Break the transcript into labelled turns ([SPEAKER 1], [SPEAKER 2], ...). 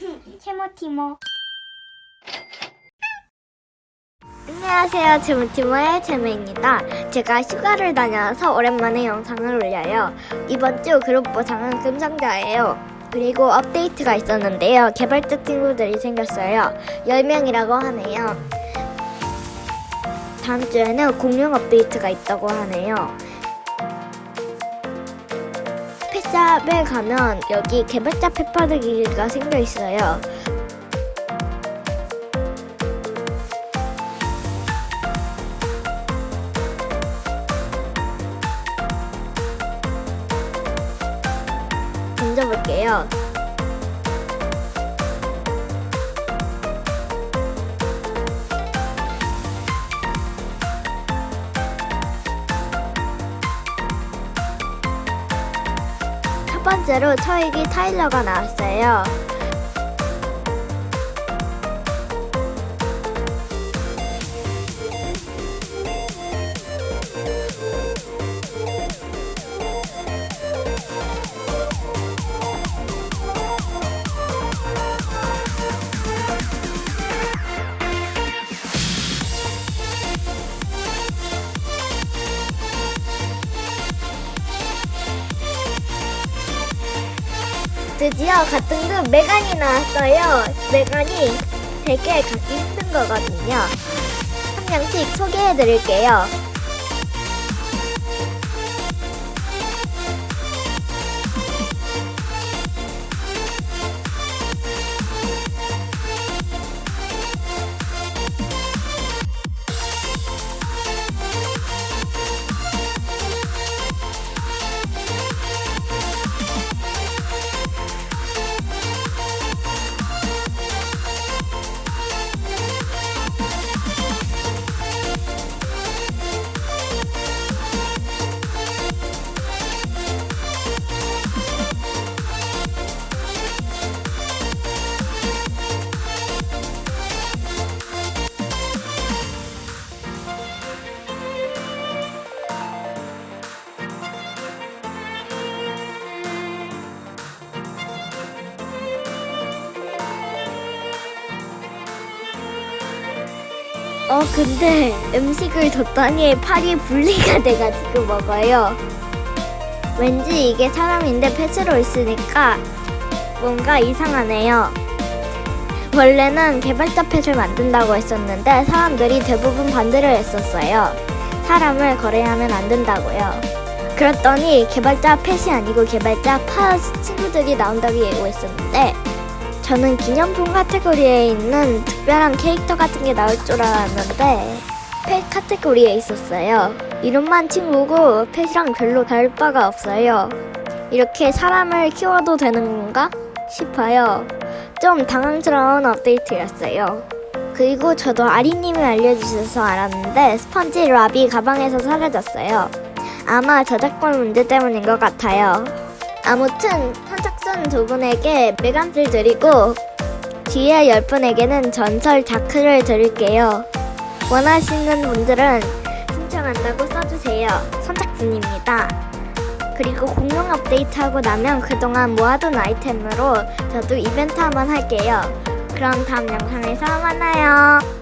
[SPEAKER 1] 채모티모. 안녕하세요 제모티모의 제모입니다. 제가 휴가를 다녀와서 오랜만에 영상을 올려요. 이번 주 그룹 보상은 금상자예요. 그리고 업데이트가 있었는데요. 개발자 친구들이 생겼어요. 10명이라고 하네요. 다음 주에는 공룡 업데이트가 있다고 하네요 펫샵에 가면 여기 개발자 펫바르기가 생겨 있어요. 던져볼게요. 번째로 저에게 타일러가 나왔어요. 드디어 같은 급 메간이 나왔어요. 메간이 되게 갖기 힘든 거거든요. 한 명씩 소개해 드릴게요. 어, 근데 음식을 줬더니 팔이 분리가 돼가지고 먹어요. 왠지 이게 사람인데 펫으로 있으니까 뭔가 이상하네요. 원래는 개발자 펫을 만든다고 했었는데 사람들이 대부분 반대를 했었어요. 사람을 거래하면 안 된다고요. 그랬더니 개발자 펫이 아니고 개발자 파 친구들이 나온다고 예고했었는데 저는 기념품 카테고리에 있는 특별한 캐릭터 같은 게 나올 줄 알았는데 펫 카테고리에 있었어요. 이름만 친구고 펫이랑 별로 다를 바가 없어요. 이렇게 사람을 키워도 되는 건가 싶어요. 좀 당황스러운 업데이트였어요. 그리고 저도 아리님이 알려주셔서 알았는데 스펀지 라비 가방에서 사라졌어요. 아마 저작권 문제 때문인 것 같아요. 아무튼 선착순 두 분에게 메간을 드리고 뒤에 열 분에게는 전설 다크를 드릴게요. 원하시는 분들은 신청한다고 써주세요. 선착순입니다. 그리고 공룡 업데이트하고 나면 그동안 모아둔 아이템으로 저도 이벤트 한번 할게요. 그럼 다음 영상에서 만나요.